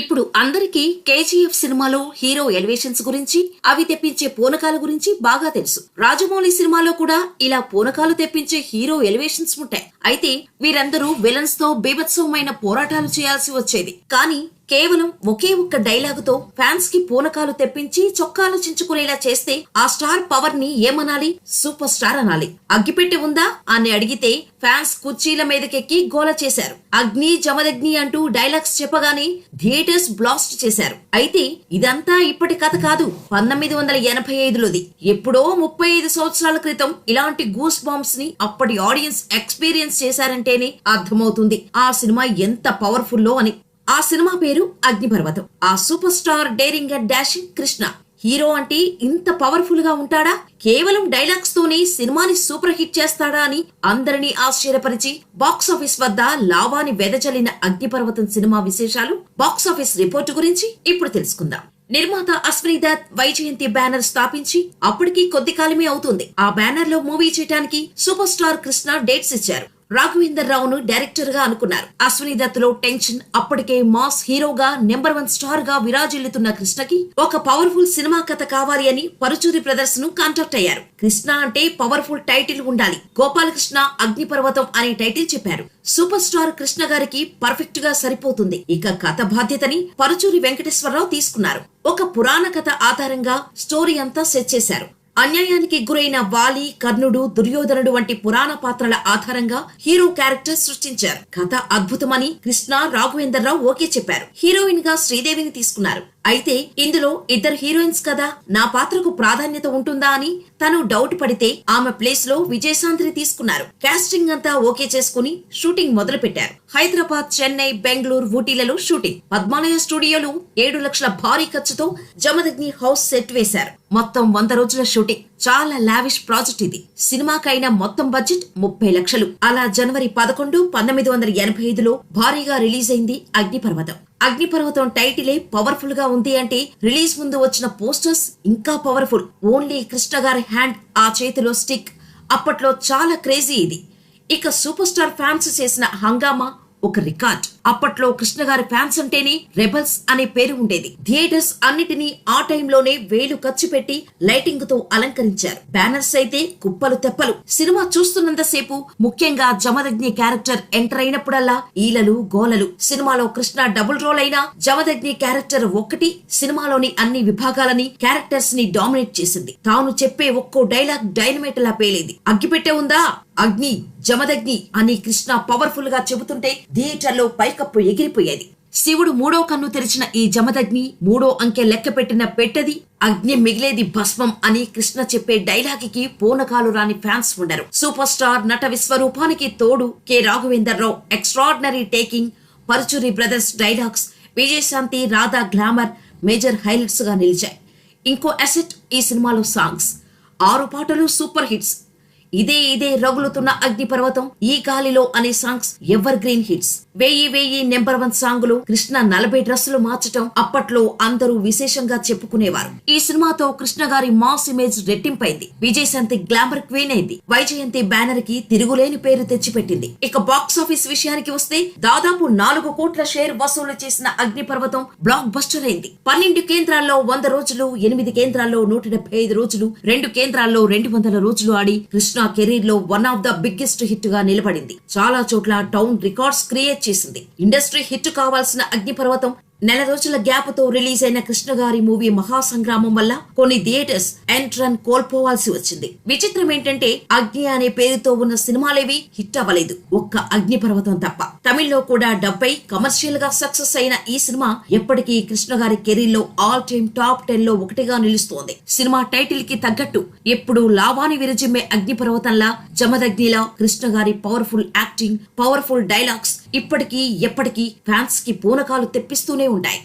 ఇప్పుడు అందరికీ కేజీఎఫ్ సినిమాలో హీరో ఎలివేషన్స్ గురించి అవి తెప్పించే పూనకాల గురించి బాగా తెలుసు. రాజమౌళి సినిమాలో కూడా ఇలా పూనకాలు తెప్పించే హీరో ఎలివేషన్స్ ఉంటాయి. అయితే వీరందరూ విలన్స్తో బీభత్సవమైన పోరాటాలు చేయాల్సి వచ్చేది. కానీ కేవలం ఒకే ఒక్క డైలాగుతో ఫ్యాన్స్కి పూనకాలు తెప్పించి చొక్కాలు చించుకునేలా చేస్తే ఆ స్టార్ పవర్ని ఏమనాలి? సూపర్ స్టార్ అనాలి. అగ్గిపెట్టి ఉందా? అని అడిగితే ఫ్యాన్స్ కుర్చీల మీదకెక్కి గోల చేశారు. అగ్ని జమదగ్ని అంటూ డైలాగ్స్ చెప్పగానే థియేటర్స్ బ్లాస్ట్ చేశారు. అయితే ఇదంతా ఇప్పటి కథ కాదు. పంతొమ్మిది వందల ఎనభై ఐదులోది. ఎప్పుడో ముప్పై ఐదు సంవత్సరాల క్రితం ఇలాంటి గూస్ బాంబ్స్ని అప్పటి ఆడియన్స్ ఎక్స్పీరియన్స్ చేశారంటేనే అర్థమవుతుంది. ఆ సినిమా ఎంత పవర్ఫుల్లో అని. ఆ సినిమా పేరు అగ్నిపర్వతం. ఆ super star daring and dashing Krishna. Hero అంటే ఇంత పవర్ఫుల్గా ఉంటాడా? కేవలం డైలాగ్స్ తోనే సినిమాని సూపర్ హిట్ చేస్తాడా అని అందరినీ ఆశ్చర్యపరిచి బాక్స్ ఆఫీస్ వద్ద లావాని వెదజల్లిన అగ్నిపర్వతం సినిమా విశేషాలు బాక్స్ ఆఫీస్ రిపోర్టు గురించి ఇప్పుడు తెలుసుకుందాం. నిర్మాత అశ్విని దత్ వైజయంతి బ్యానర్ స్థాపించి అప్పటికి కొద్ది కాలమే అవుతుంది. ఆ బ్యానర్లో మూవీ చేయడానికి సూపర్ స్టార్ కృష్ణ డేట్స్ ఇచ్చారు. రాఘవేందర్ రావును డైరెక్టర్గా అనుకున్నారు. అశ్విని దత్లో టెన్షన్ అప్పటికే మాస్ హీరోగా నెంబర్ వన్ స్టార్గా విరాజిల్లుతున్న కృష్ణకి ఒక పవర్ఫుల్ సినిమా కథ కావాలి అని పరుచూరి బ్రదర్స్ను కాంటాక్ట్ అయ్యారు. కృష్ణ అంటే పవర్ఫుల్ టైటిల్ ఉండాలి. గోపాలకృష్ణ అగ్నిపర్వతం అనే టైటిల్ చెప్పారు. సూపర్ స్టార్ కృష్ణ గారికి పర్ఫెక్ట్గా సరిపోతుంది. ఇక కథ బాధ్యతని పరుచూరి వెంకటేశ్వరరావు తీసుకున్నారు. ఒక పురాణ కథ ఆధారంగా స్టోరీ అంతా సెట్ చేశారు. అన్యాయానికి గురైన వాలి కర్ణుడు దుర్యోధనుడు వంటి పురాణ పాత్రల ఆధారంగా హీరో క్యారెక్టర్ సృష్టించారు. కథ అద్భుతమని కృష్ణ రాఘవేందర్రావు ఓకే చెప్పారు. హీరోయిన్గా శ్రీదేవిని తీసుకున్నారు. అయితే ఇందులో ఇద్దరు హీరోయిన్స్ కదా నా పాత్రకు ప్రాధాన్యత ఉంటుందా అని తను డౌట్ పడితే ఆమె ప్లేస్లో విజయశాంతిని తీసుకున్నారు. కాస్టింగ్ అంతా ఓకే చేసుకుని షూటింగ్ మొదలు పెట్టారు హైదరాబాద్ చెన్నై బెంగళూరు ఊటీలలో షూటింగ్. పద్మాలయ స్టూడియోలు ఏడు లక్షల భారీ ఖర్చుతో జమదగ్ని హౌస్ సెట్ వేశారు. మొత్తం వంద రోజుల షూటింగ్. చాలా లావిష్ ప్రాజెక్ట్ ఇది. సినిమాకైన మొత్తం బడ్జెట్ ముప్పై లక్షలు. అలా జనవరి పదకొండు పంతొమ్మిది వందల ఎనభై ఐదులో భారీగా రిలీజ్ అయింది అగ్నిపర్వతం. అగ్నిపర్వతం టైటిలే పవర్ఫుల్గా ఉంది అంటే రిలీజ్ ముందు వచ్చిన పోస్టర్స్ ఇంకా పవర్ఫుల్ ఓన్లీ కృష్ణ గారి హ్యాండ్ ఆ చేతిలో స్టిక్. అప్పట్లో చాలా క్రేజీ ఇది. ఇక సూపర్ స్టార్ ఫ్యాన్స్ చేసిన హంగామా ఒక రికార్డ్. అప్పట్లో కృష్ణ గారి ఫ్యాన్స్ అంటేనే రెబల్స్ అనే పేరు ఉండేది. థియేటర్స్ అన్నిటినీ ఆ టైంలోనే వేలు ఖర్చు పెట్టి లైటింగ్తో అలంకరించారు. బ్యానర్స్ అయితే కుప్పలు తెప్పలు. సినిమా చూస్తున్నంతసేపు ముఖ్యంగా జమదగ్ని క్యారెక్టర్ ఎంటర్ అయినప్పుడల్లా ఈలలు గోలలు. సినిమాలో కృష్ణ డబుల్ రోల్ అయినా జమదగ్ని క్యారెక్టర్ ఒక్కటి సినిమాలోని అన్ని విభాగాలని క్యారెక్టర్స్ని డామినేట్ చేసింది. తాను చెప్పే ఒక్కో డైలాగ్ డైనమేట్ లా పేలేది. అగ్గిపెట్టే ఉందా? అగ్ని జమదగ్ని అని కృష్ణ పవర్ఫుల్గా చెబుతుంటే థియేటర్లో పైకప్పు ఎగిరిపోయేది. శివుడు మూడో కన్ను తెరిచిన ఈ జమదగ్ని మూడో అంకె లెక్క పెట్టిన పెట్టది అగ్ని మిగిలేది భస్మం అని కృష్ణ చెప్పే డైలాగికి పూనకాలు రాని ఫ్యాన్స్ ఉండరు. సూపర్ స్టార్ నట విశ్వరూపానికి తోడు K. Raghavender extraordinary taking Paruchuri brothers dialogues Vijayashanti Radha glamour major హైలైట్స్గా నిలిచాయి. ఇంకో అసెట్ ఈ సినిమాలో సాంగ్స్. ఆరు పాటలు సూపర్ హిట్స్. ఇదే ఇదే రగులుతున్న అగ్నిపర్వతం ఈ గాలిలో అనే సాంగ్స్ ఎవర్ గ్రీన్ హిట్స్. వెయ్యి వెయ్యి నెంబర్ వన్ సాంగులు కృష్ణ నలభై డ్రెస్సులు మార్చటం అప్పట్లో అందరూ విశేషంగా చెప్పుకునేవారు. ఈ సినిమాతో కృష్ణ గారి మాస్ ఇమేజ్ రెట్టింపైంది. విజయశాంతి గ్లామర్ క్వీన్ అయింది. వైజయంతి బ్యానర్కి తిరుగులేని పేరు తెచ్చిపెట్టింది. ఇక బాక్స్ ఆఫీస్ విషయానికి వస్తే దాదాపు నాలుగు కోట్ల షేర్ వసూలు చేసిన అగ్నిపర్వతం బ్లాక్ బస్టర్ అయింది. పన్నెండు కేంద్రాల్లో వంద రోజులు ఎనిమిది కేంద్రాల్లో నూట డెబ్బై ఐదు రోజులు రెండు కేంద్రాల్లో రెండు వందల రోజులు ఆడి కృష్ణ కెరీర్లో వన్ ఆఫ్ ద బిగ్గెస్ట్ హిట్గా నిలబడింది. చాలా చోట్ల టౌన్ రికార్డ్స్ క్రియేట్ చేసింది. ఇండస్ట్రీ హిట్ కావాల్సిన అగ్నిపర్వతం నెల రోజుల గ్యాప్తో రిలీజ్ అయిన కృష్ణ గారి మూవీ మహాసంగ్రామం వల్ల కొన్ని థియేటర్స్ ఎంట్రన్ కోల్పోవాల్సి వచ్చింది. విచిత్రం ఏంటంటే అగ్ని అనే పేరుతో ఉన్న సినిమాలేవి హిట్ అవ్వలేదు. ఒక్క అగ్నిపర్వతం తప్ప. తమిళ్ళో కూడా డబ్బై కమర్షియల్గా సక్సెస్ అయిన ఈ సినిమా ఎప్పటికీ కృష్ణ గారి కెరీర్లో ఆల్ టైమ్ టాప్ టెన్లో ఒకటిగా నిలుస్తోంది. సినిమా టైటిల్కి తగ్గట్టు ఎప్పుడు లావాని విరజిమ్మే అగ్నిపర్వతంలా జమదగ్నిలా కృష్ణ గారి పవర్ఫుల్ యాక్టింగ్ పవర్ఫుల్ డైలాగ్స్ ఇప్పటికీ ఎప్పటికీ ఫ్యాన్స్కి పూనకాలు తెప్పిస్తూనే ఉంటాయి.